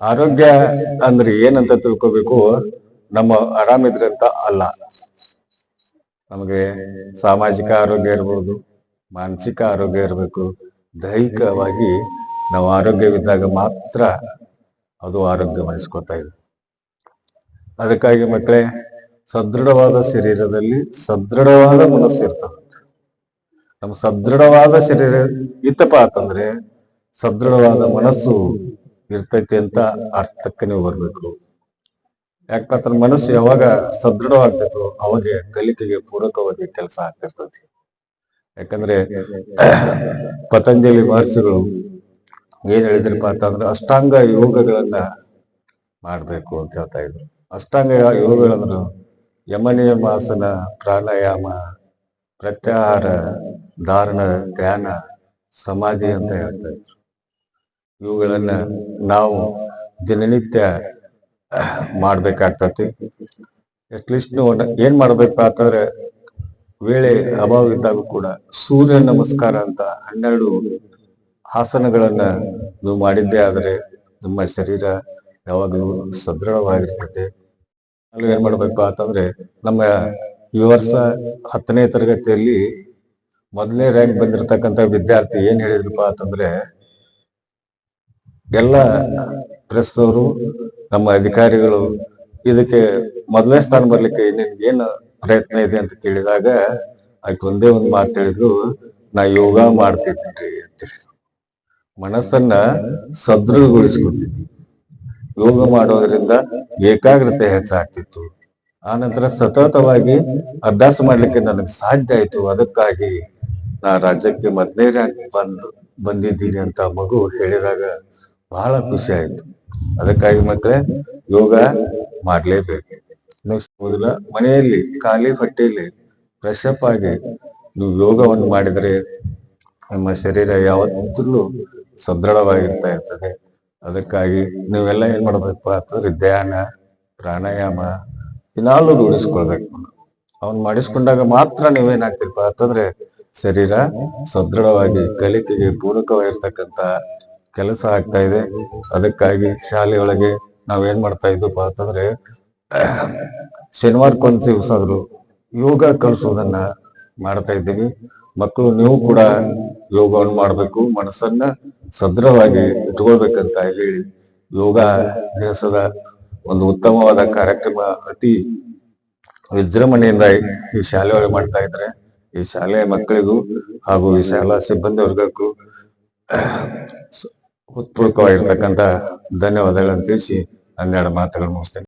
ಆರೋಗ್ಯ ಅಂದ್ರೆ ಏನಂತ ತಿಳ್ಕೊಬೇಕು? ನಮ್ಮ ಆರಾಮಿದ್ರಂತ ಅಲ್ಲ. ನಮಗೆ ಸಾಮಾಜಿಕ ಆರೋಗ್ಯ ಇರ್ಬೋದು, ಮಾನಸಿಕ ಆರೋಗ್ಯ ಇರಬೇಕು. ದೈಹಿಕವಾಗಿ ನಾವು ಆರೋಗ್ಯವಿದ್ದಾಗ ಮಾತ್ರ ಅದು ಆರೋಗ್ಯ ವಹಿಸ್ಕೊತಾ ಇದೆ ಅದಕ್ಕಾಗಿ ಮಕ್ಕಳೇ, ಸದೃಢವಾದ ಶರೀರದಲ್ಲಿ ಸದೃಢವಾದ ಮನಸ್ಸು ಇರ್ತದೆ. ನಮ್ಮ ಸದೃಢವಾದ ಶರೀರ ಇತ್ತಪ್ಪ ಅಂತಂದ್ರೆ ಸದೃಢವಾದ ಮನಸ್ಸು ಇರ್ತೈತಿ ಅಂತ ಅರ್ಥಕ್ಕೆ ಬರಬೇಕು ಬರ್ಬೇಕು. ಯಾಕಂದ್ರೆ ಮನಸ್ಸು ಯಾವಾಗ ಸದೃಢವಾಗ್ತೈತೋ ಅವಾಗ ಕಲಿಕೆಗೆ ಪೂರಕವಾಗಿ ಕೆಲಸ ಆಗ್ತಿರ್ತೈತಿ. ಯಾಕಂದ್ರೆ ಪತಂಜಲಿ ಮಹರ್ಷಿಗಳು ಏನ್ ಹೇಳಿದ್ರಪ್ಪ ಅಂತಂದ್ರೆ ಅಷ್ಟಾಂಗ ಯೋಗಗಳನ್ನ ಮಾಡ್ಬೇಕು ಅಂತ ಹೇಳ್ತಾ ಇದ್ರು. ಅಷ್ಟಾಂಗ ಯೋಗಗಳಂದ್ರು ಯಮನಿಯಮಾಸನ ಪ್ರಾಣಾಯಾಮ, ಪ್ರತ್ಯಾಹಾರ, ಧಾರಣ, ಧ್ಯಾನ, ಸಮಾಧಿ ಅಂತ ಹೇಳ್ತಾ ಇದ್ರು. ಇವುಗಳನ್ನ ನಾವು ದಿನನಿತ್ಯ ಮಾಡ್ಬೇಕಾಗ್ತತಿ. ಅಟ್ಲೀಸ್ಟ್ ಏನ್ ಮಾಡ್ಬೇಕು ಅಂತಂದ್ರೆ, ವೇಳೆ ಅಭಾವ ಇದ್ದಾಗ ಕೂಡ ಸೂರ್ಯ ನಮಸ್ಕಾರ ಅಂತ ಹನ್ನೆರಡು ಆಸನಗಳನ್ನ ನೀವು ಮಾಡಿದ್ದೆ ಆದ್ರೆ ನಿಮ್ಮ ಶರೀರ ಯಾವಾಗಲೂ ಸದೃಢವಾಗಿರ್ತದೆ. ಅಲ್ಲಿ ಏನ್ ಮಾಡ್ಬೇಕು ಅಂತಂದ್ರೆ, ನಮ್ಮ ಈ ವರ್ಷ ಹತ್ತನೇ ತರಗತಿಯಲ್ಲಿ ಮೊದಲನೇ ರ್ಯಾಂಕ್ ಬಂದಿರತಕ್ಕಂತ ವಿದ್ಯಾರ್ಥಿ ಏನ್ ಹೇಳಿದ್ರಪ್ಪ ಅಂತಂದ್ರೆ ಎಲ್ಲ ಪ್ರೆಸ್ದವರು ನಮ್ಮ ಅಧಿಕಾರಿಗಳು ಇದಕ್ಕೆ ಮೊದಲನೇ ಸ್ಥಾನ ಬರ್ಲಿಕ್ಕೆ ನಿನ್ಗೆ ಏನು ಪ್ರಯತ್ನ ಇದೆ ಅಂತ ಕೇಳಿದಾಗ ಅದಕ್ಕೆ ಒಂದೇ ಒಂದು ಮಾತು ಹೇಳಿದ್ರು, ನಾ ಯೋಗ ಮಾಡ್ತಿದ್ದೀನಿ ಅಂತ ಹೇಳಿದ್ರು. ಮನಸ್ಸನ್ನ ಸದೃಢಗೊಳಿಸ್ಕೊತಿದ್ವಿ. ಯೋಗ ಮಾಡೋದ್ರಿಂದ ಏಕಾಗ್ರತೆ ಹೆಚ್ಚಾಗ್ತಿತ್ತು. ಆ ನಂತರ ಸತತವಾಗಿ ಅಭ್ಯಾಸ ಮಾಡ್ಲಿಕ್ಕೆ ನನಗೆ ಸಾಧ್ಯ ಆಯ್ತು. ಅದಕ್ಕಾಗಿ ನಾ ರಾಜ್ಯಕ್ಕೆ ಮೊದಲನೇ ರ್ಯಾಂಕ್ ಬಂದು ಬಂದಿದ್ದೀನಿ ಅಂತ ಮಗು ಹೇಳಿದಾಗ ಬಹಳ ಖುಷಿ ಆಯ್ತು. ಅದಕ್ಕಾಗಿ ಮಕ್ಕಳೇ, ಯೋಗ ಮಾಡಲೇಬೇಕು. ನೀವು ಹೋದಿಲ್ಲ ಮನೆಯಲ್ಲಿ ಖಾಲಿ ಹೊಟ್ಟೆಯಲ್ಲಿ ಫ್ರೆಶ್ ಅಪ್ ಆಗಿ ನೀವು ಯೋಗವನ್ನು ಮಾಡಿದರೆ ನಿಮ್ಮ ಶರೀರ ಯಾವತ್ತೂ ಸದೃಢವಾಗಿರ್ತಾ ಇರ್ತದೆ. ಅದಕ್ಕಾಗಿ ನೀವೆಲ್ಲ ಏನ್ ಮಾಡ್ಬೇಕು ಅಂತಂದ್ರೆ ಧ್ಯಾನ, ಪ್ರಾಣಾಯಾಮ, ದಿನಾಲು ರೂಢಿಸ್ಕೊಳ್ಬೇಕು. ಅವನ್ ಮಾಡಿಸ್ಕೊಂಡಾಗ ಮಾತ್ರ ನೀವೇನಾಗ್ತಿರ್ಪ ಅಂತಂದ್ರೆ ಶರೀರ ಸದೃಢವಾಗಿ ಕಲಿಕೆಗೆ ಪೂರಕವಾಗಿರ್ತಕ್ಕಂತ ಕೆಲಸ ಆಗ್ತಾ ಇದೆ. ಅದಕ್ಕಾಗಿ ಶಾಲೆಯೊಳಗೆ ನಾವೇನ್ ಮಾಡ್ತಾ ಇದ್ದಪ್ಪ ಅಂತಂದ್ರೆ ಶನಿವಾರಕ್ಕೊಂದ್ ಆದರೂ ಯೋಗ ಕಲಿಸೋದನ್ನ ಮಾಡ್ತಾ ಇದ್ದೀವಿ. ಮಕ್ಕಳು ನೀವು ಕೂಡ ಯೋಗವನ್ನು ಮಾಡಬೇಕು. ಮನಸ್ಸನ್ನ ಸದೃಢವಾಗಿ ಇಟ್ಕೊಳ್ಬೇಕಂತ ಹೇಳಿ ಯೋಗ ದಿವಸದ ಒಂದು ಉತ್ತಮವಾದ ಕಾರ್ಯಕ್ರಮ ಅತಿ ವಿಜೃಂಭಣೆಯಿಂದ ಈ ಶಾಲೆ ಒಳಗೆ ಮಾಡ್ತಾ ಇದ್ರೆ ಈ ಶಾಲೆಯ ಮಕ್ಕಳಿಗೂ ಹಾಗೂ ಈ ಶಾಲಾ ಸಿಬ್ಬಂದಿ ವರ್ಗಕ್ಕೂ ಹೃತ್ಪೂರ್ವಕವಾಗಿರ್ತಕ್ಕಂಥ ಧನ್ಯವಾದಗಳನ್ನು ತಿಳಿಸಿ ಹನ್ನೆರಡು ಮಾತುಗಳನ್ನು ಮುಗಿಸ್ತೇನೆ.